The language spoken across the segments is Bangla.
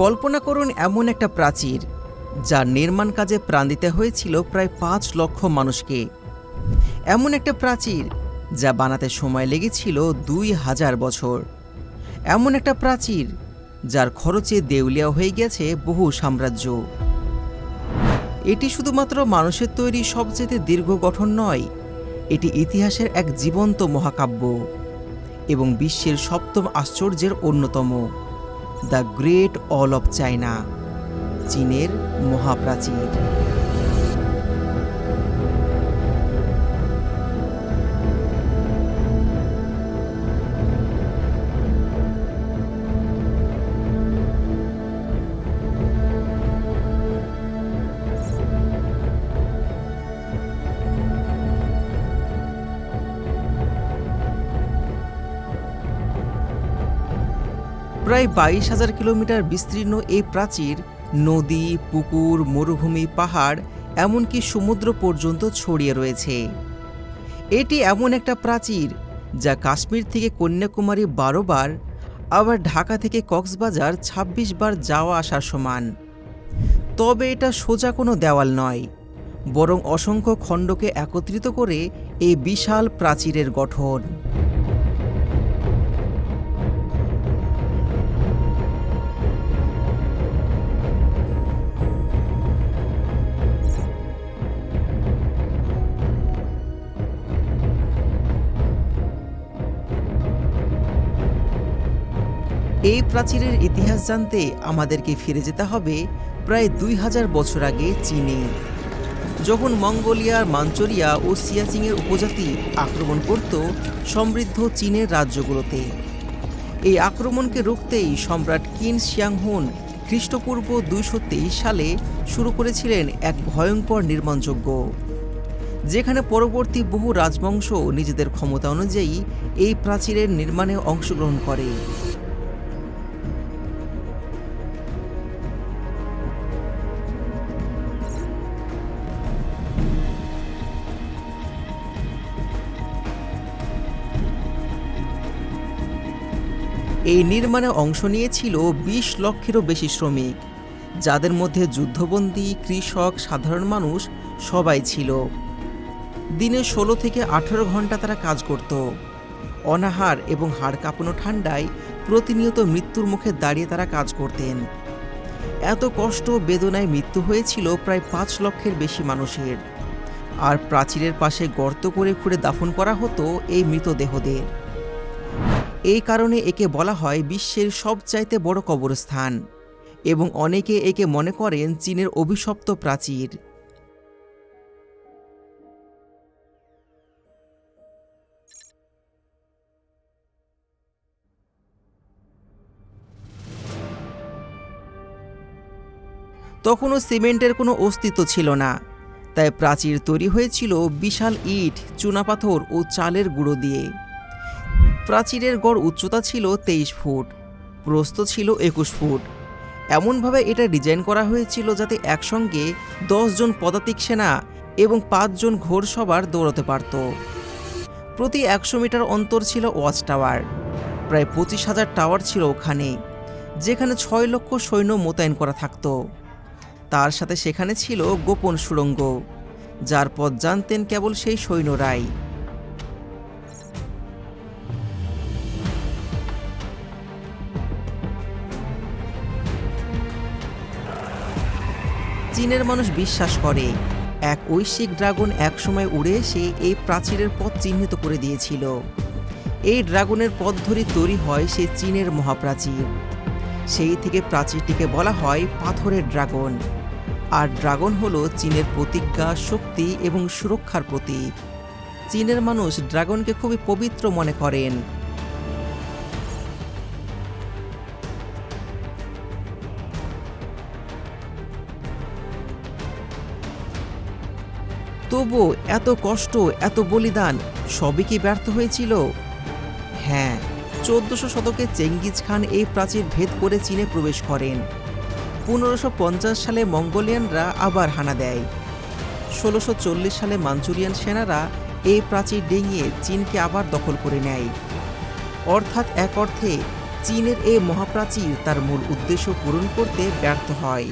কল্পনা করুন এমন একটা প্রাচীর, যার নির্মাণ কাজে প্রাণ দিতে হয়েছিল প্রায় পাঁচ লক্ষ মানুষকে। এমন একটা প্রাচীর, যা বানাতে সময় লেগেছিল দুই হাজার বছর। এমন একটা প্রাচীর, যার খরচে দেউলিয়া হয়ে গেছে বহু সাম্রাজ্য। এটি শুধুমাত্র মানুষের তৈরি সবচেয়ে দীর্ঘ গঠন নয়, এটি ইতিহাসের এক জীবন্ত মহাকাব্য এবং বিশ্বের সপ্তম আশ্চর্যের অন্যতম। The great wall of China চীনের মহাপ্রাচীর। প্রায় বাইশ হাজার কিলোমিটার বিস্তীর্ণ এই প্রাচীর নদী, পুকুর, মরুভূমি, পাহাড়, এমনকি সমুদ্র পর্যন্ত ছড়িয়ে রয়েছে। এটি এমন একটা প্রাচীর যা কাশ্মীর থেকে কন্যাকুমারী বারো বার, আবার ঢাকা থেকে কক্সবাজার ২৬ বার যাওয়া আসার সমান। তবে এটা সোজা কোনো দেওয়াল নয়, বরং অসংখ্য খণ্ডকে একত্রিত করে এই বিশাল প্রাচীরের গঠন। এই প্রাচীরের ইতিহাস জানতে আমাদেরকে ফিরে যেতে হবে প্রায় দুই হাজার বছর আগে চীনে। যখন মঙ্গোলিয়ার মাঞ্চরিয়া ও সিয়াচিংয়ের উপজাতি আক্রমণ করত, সমৃদ্ধ চীনের রাজ্যগুলোতে। এই আক্রমণকে রুখতেই সম্রাট কিন শিয়াংহুন খ্রিস্টপূর্ব দুইশো তেইশ সালে শুরু করেছিলেন এক ভয়ঙ্কর নির্মাণযোগ্য যেখানে পরবর্তী বহু রাজবংশ নিজেদের ক্ষমতা অনুযায়ী এই প্রাচীরের নির্মাণে অংশগ্রহণ করে। এই নির্মাণে অংশ নিয়েছিল বিশ লক্ষেরও বেশি শ্রমিক। যাদের মধ্যে যুদ্ধবন্দী, কৃষক, সাধারণ মানুষ সবাই ছিল। দিনে ষোলো থেকে আঠেরো ঘণ্টা তারা কাজ করত। অনাহার এবং হাড় কাঁপানো ঠান্ডায় প্রতিনিয়ত মৃত্যুর মুখে দাঁড়িয়ে তারা কাজ করতেন। এত কষ্ট বেদনায় মৃত্যু হয়েছিল প্রায় পাঁচ লক্ষের বেশি মানুষের। আর প্রাচীরের পাশে গর্ত করে খুঁড়ে দাফন করা হতো এই মৃতদেহদের। এই কারণে একে বলা হয় বিশ্বের সবচাইতে বড় কবরস্থান এবং অনেকে একে মনে করেন চীনের অভিশপ্ত প্রাচীর। তখনও সিমেন্টের কোনো অস্তিত্ব ছিল না, তাই প্রাচীর তৈরি হয়েছিল বিশাল ইট, চুনাপাথর ও চালের গুঁড়ো দিয়ে। প্রাচীরের গড় উচ্চতা ছিল তেইশ ফুট, প্রস্থ ছিল একুশ ফুট। এমনভাবে এটা ডিজাইন করা হয়েছিল যাতে একসঙ্গে জন পদাতিক সেনা এবং পাঁচজন ঘোড়সবার দৌড়াতে পারত। প্রতি একশো মিটার অন্তর ছিল ওয়াচ টাওয়ার, প্রায় পঁচিশ হাজার টাওয়ার ছিল ওখানে, যেখানে ছয় লক্ষ সৈন্য মোতায়েন করা থাকতো। তার সাথে সেখানে ছিল গোপন সুড়ঙ্গ, যার পথ জানতেন কেবল সেই সৈন্যরাই। চীনের মানুষ বিশ্বাস করে। এক ঐশ্বিক ড্রাগন একসময় উড়ে এসে এই প্রাচীরের পথ চিহ্নিত করে দিয়েছিল। এই ড্রাগনের পথ ধরে তৈরি হয় সে চীনের মহাপ্রাচীর। সেই থেকে প্রাচীরটিকে বলা হয় পাথরের ড্রাগন। আর ড্রাগন হলো চীনের প্রতিজ্ঞা, শক্তি এবং সুরক্ষার প্রতীক। চীনের মানুষ ড্রাগনকে খুবই পবিত্র মনে করেন। তবু এত কষ্ট, এত বলিদান, সবই কি ব্যর্থ হয়েছিল? হ্যাঁ চোদ্দশো শতকে চেঙ্গিজ খান এই প্রাচীর ভেদ করে চীনে প্রবেশ করেন। পনেরোশো সালে মঙ্গোলিয়ানরা আবার হানা দেয়। ষোলোশো সালে মাঞ্চুরিয়ান সেনারা এই প্রাচীর ডিঙিয়ে চীনকে আবার দখল করে নেয়। অর্থাৎ এক অর্থে, চীনের এই মহাপ্রাচীর তার মূল উদ্দেশ্য পূরণ করতে ব্যর্থ হয়।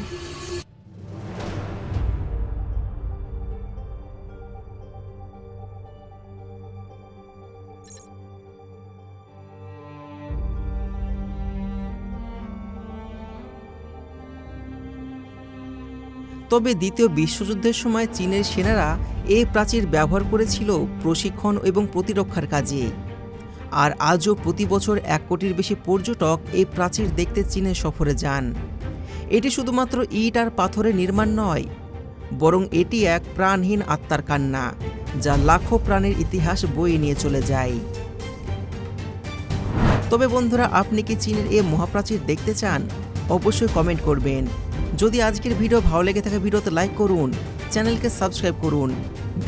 তবে দ্বিতীয় বিশ্বযুদ্ধের সময় চীনের সেনারা এই প্রাচীর ব্যবহার করেছিল প্রশিক্ষণ এবং প্রতিরক্ষার কাজে। আর আজও প্রতি বছর এক কোটির বেশি পর্যটক এই প্রাচীর দেখতে চীনে সফরে যান। এটি শুধুমাত্র ইট আর পাথরের নির্মাণ নয়, বরং এটি এক প্রাণহীন আত্মার কান্না, যা লাখো প্রাণের ইতিহাস বয়ে নিয়ে চলে যায়। তবে বন্ধুরা, আপনি কি চীনের এই মহাপ্রাচীর দেখতে চান? অবশ্যই কমেন্ট করবেন। যদি আজকের ভিডিও ভালো লেগে থাকে ভিডিওতে লাইক করুন, চ্যানেলকে সাবস্ক্রাইব করুন।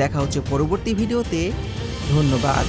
দেখা হচ্ছে পরবর্তী ভিডিওতে। ধন্যবাদ।